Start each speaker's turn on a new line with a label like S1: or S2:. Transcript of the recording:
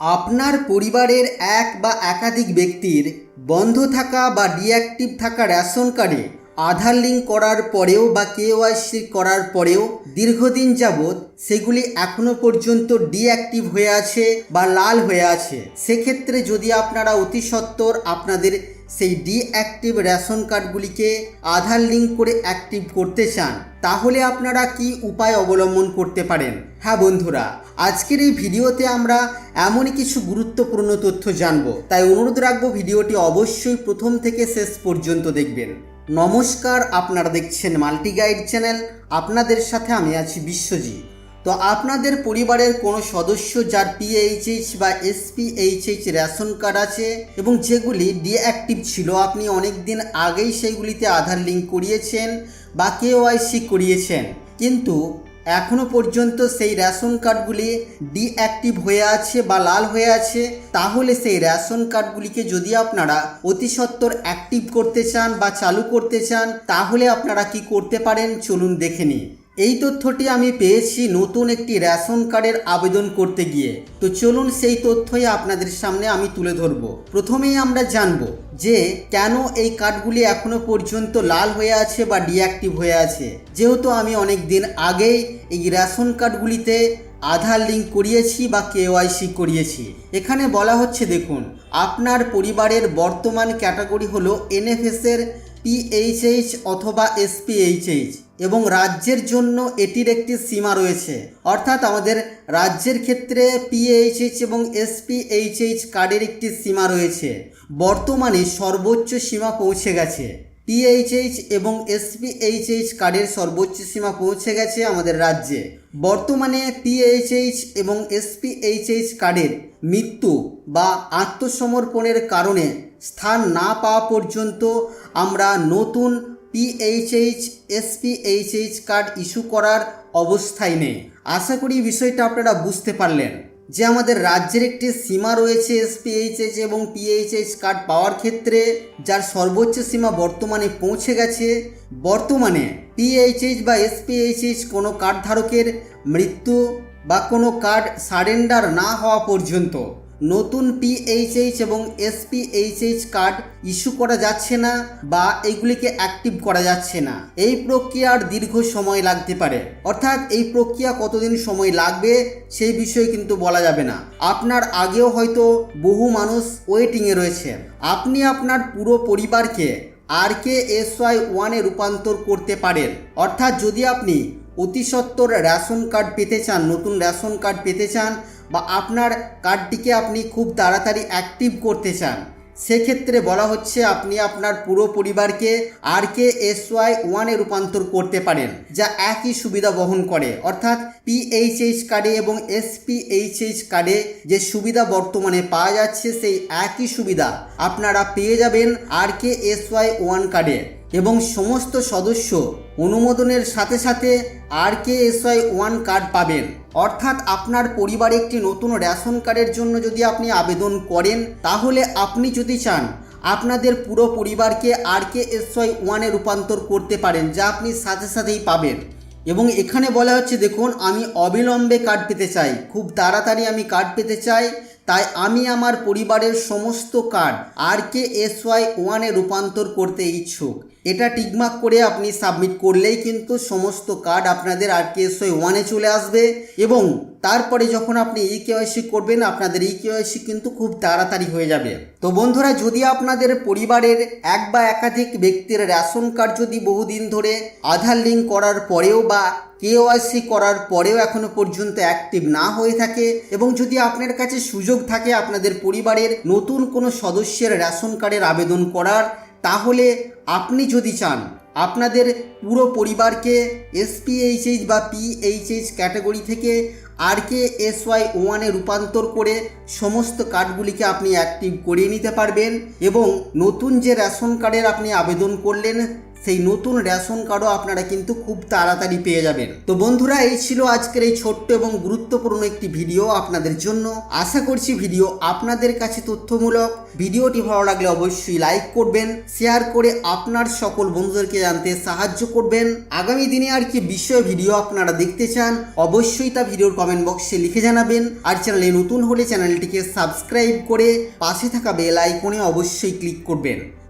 S1: আপনার পরিবারের এক বা একাধিক ব্যক্তির বন্ধ থাকা বা ডিঅ্যাক্টিভ থাকা রেশন কার্ডে আধার লিঙ্ক করার পরেও বা কেওয়াইসি করার পরেও দীর্ঘদিন যাবৎ সেগুলি এখনও পর্যন্ত ডিঅ্যাক্টিভ হয়ে আছে বা লাল হয়ে আছে। সেক্ষেত্রে যদি আপনারা অতি সত্বর আপনাদের সেই ডিঅ্যাক্টিভ রেশন কার্ডগুলিকে আধার লিঙ্ক করে অ্যাক্টিভ করতে চান, তাহলে আপনারা কি উপায় অবলম্বন করতে পারেন? হ্যাঁ বন্ধুরা, আজকের এই ভিডিওতে আমরা এমনই কিছু গুরুত্বপূর্ণ তথ্য জানব। তাই অনুরোধ রাখব ভিডিওটি অবশ্যই প্রথম থেকে শেষ পর্যন্ত দেখবেন। নমস্কার, আপনারা দেখছেন মাল্টি গাইড চ্যানেল। আপনাদের সাথে আমি আছি বিশ্বজিৎ। তো আপনাদের পরিবারের কোনো সদস্য যার পিএইচএইচ বা এসপিএইচএইচ রেশন কার্ড আছে এবং যেগুলি ডিঅ্যাক্টিভ ছিল, আপনি অনেক দিন আগেই সেইগুলিতে আধার লিঙ্ক করিয়েছেন বা কেওয়াইসি করিয়েছেন। কিন্তু এখনও পর্যন্ত সেই রেশন কার্ডগুলি ডিঅ্যাক্টিভ হয়ে আছে বা লাল হয়ে আছে, তাহলে সেই রেশন কার্ডগুলিকে যদি আপনারা অতি সত্বর অ্যাক্টিভ করতে চান বা চালু করতে চান, তাহলে আপনারা কি করতে পারেন? চলুন দেখে নিই। এই তথ্যটি আমি পেয়েছি নতুন একটি রেশন কার্ডের আবেদন করতে গিয়ে। তো চলুন সেই তথ্যই আপনাদের সামনে আমি তুলে ধরব। প্রথমেই আমরা জানব যে কেন এই কার্ডগুলি এখনও পর্যন্ত লাল হয়ে আছে বা ডিঅ্যাক্টিভ হয়ে আছে। যেহেতু আমি অনেক দিন আগেই এই রেশন কার্ডগুলিতে আধার লিঙ্ক করিয়েছি বা কেওয়াইসি করিয়েছি। এখানে বলা হচ্ছে, দেখুন, আপনার পরিবারের বর্তমান ক্যাটাগরি হলো এনএফএসের পিএইচএইচ অথবা এসপিএইচএইচ এবং রাজ্যের জন্য এটির একটি সীমা রয়েছে। অর্থাৎ আমাদের রাজ্যের ক্ষেত্রে পিএইচএইচ এবং এসপিএইচএইচ কার্ডের একটি সীমা রয়েছে। বর্তমানে সর্বোচ্চ সীমা পৌঁছে গেছে। পিএইচএইচ এবং এসপিএইচএইচ কার্ডের সর্বোচ্চ সীমা পৌঁছে গেছে আমাদের রাজ্যে। বর্তমানে পিএইচএইচ এবং এসপিএইচএইচ কার্ডের মৃত্যু বা আত্মসমর্পণের কারণে স্থান না পাওয়া পর্যন্ত আমরা নতুন পিএইচএইচ এসপিএইচএইচ কার্ড ইস্যু করার অবস্থায় নেই। আশা করি বিষয়টা আপনারা বুঝতে পারলেন। যে আমাদের রাজ্যের একটি সীমা রয়েছে এসপিএইচএস এবং পিএইচএস কার্ড পাওয়ার ক্ষেত্রে, যার সর্বোচ্চ সীমা বর্তমানে পৌঁছে গেছে। বর্তমানে পিএইচএস বা এসপিএইচএস কোনো কার্ড ধারকের মৃত্যু বা কোনো কার্ড সারেন্ডার না হওয়া পর্যন্ত নতুন পিএইচএইচ এবং এসপিএইচএইচ কার্ড ইস্যু করা যাচ্ছে না বা এইগুলিকে অ্যাক্টিভ করা যাচ্ছে না। এই প্রক্রিয়ার দীর্ঘ সময় লাগতে পারে। অর্থাৎ এই প্রক্রিয়া কতদিন সময় লাগবে সেই বিষয়ে কিন্তু বলা যাবে না। আপনার আগেও হয়তো বহু মানুষ ওয়েটিংয়ে রয়েছে। আপনি আপনার পুরো পরিবারকে আর কে এস ওয়াই ওয়ানে রূপান্তর করতে পারেন। অর্থাৎ যদি আপনি অতি সত্বর রেশন কার্ড পেতে চান, নতুন রেশন কার্ড পেতে চান বা আপনার কার্ডটিকে আপনি খুব তাড়াতাড়ি অ্যাক্টিভ করতে চান, সেক্ষেত্রে বলা হচ্ছে আপনি আপনার পুরো পরিবারকে আর কে এস ওয়াই ওয়ানে রূপান্তর করতে পারেন, যা একই সুবিধা বহন করে। অর্থাৎ পিএইচএইচ কার্ডে এবং এসপিএইচএইচ কার্ডে যে সুবিধা বর্তমানে পাওয়া যাচ্ছে, সেই একই সুবিধা আপনারা পেয়ে যাবেন R K S Y one কার্ডে এবং সমস্ত সদস্য অনুমোদনের সাথে সাথে R K S Y one card পাবেন। অর্থাৎ আপনার পরিবারে একটি নতুন রেশন কার্ডের জন্য যদি আপনি আবেদন করেন, তাহলে আপনি যদি চান, আপনাদের পুরো পরিবারকে আর কে এস ওয়াই ওয়ানে রূপান্তর করতে পারেন, যা আপনি সাথে সাথেই পাবেন। এবং এখানে বলা হচ্ছে, দেখুন, আমি অবিলম্বে কার্ড পেতে চাই। খুব তাড়াতাড়ি আমি কার্ড পেতে চাই। তাই আমি আমার পরিবারের সমস্ত card R K S Y ওয়ানে রূপান্তর করতে ইচ্ছুক। এটা টিকমার্ক করে আপনি সাবমিট করলেই কিন্তু সমস্ত কার্ড আপনাদের আর কে এস ওয়াই ওয়ানে চলে আসবে এবং তারপরে যখন আপনি ই কেওয়াইসি করবেন, আপনাদের ই কেওয়াইসি কিন্তু খুব তাড়াতাড়ি হয়ে যাবে। তো বন্ধুরা, যদি আপনাদের পরিবারের এক বা একাধিক ব্যক্তির রেশন কার্ড যদি বহুদিন ধরে আধার লিঙ্ক করার পরেও বা কেওয়াইসি করার পরেও এখনও পর্যন্ত অ্যাক্টিভ না হয়ে থাকে এবং যদি আপনার কাছে সুযোগ থাকে আপনাদের পরিবারের নতুন কোনো সদস্যের রেশন কার্ডের আবেদন করার, তাহলে আপনি যদি চান, আপনাদের পুরো পরিবারকে এসপিএইচএইচ বা পিএইচএইচ ক্যাটাগরি থেকে আর কে এস ওয়াই ওয়ানে রূপান্তর করে সমস্ত কার্ডগুলিকে আপনি অ্যাক্টিভ করিয়ে নিতে পারবেন এবং নতুন যে রেশন কার্ডের আপনি আবেদন করলেন সেই নতুন রেশন কার্ডও আপনারা কিন্তু খুব তাড়াতাড়ি পেয়ে যাবেন। তো বন্ধুরা, এই ছিল আজকের এই ছোট্ট এবং গুরুত্বপূর্ণ একটি ভিডিও আপনাদের জন্য। আশা করছি ভিডিও আপনাদের কাছে তথ্যমূলক। ভিডিওটি ভালো লাগলে অবশ্যই লাইক করবেন শেয়ার করে আপনার সকল বন্ধুদেরকে জানতে সাহায্য করবেন। আগামী দিনে আর কি বিষয় ভিডিও আপনারা দেখতে চান, অবশ্যই তা ভিডিওর কমেন্ট বক্সে লিখে জানাবেন। আর চ্যানেলে নতুন হলে চ্যানেলটিকে সাবস্ক্রাইব করে পাশে থাকা বেল আইকনে অবশ্যই ক্লিক করবেন।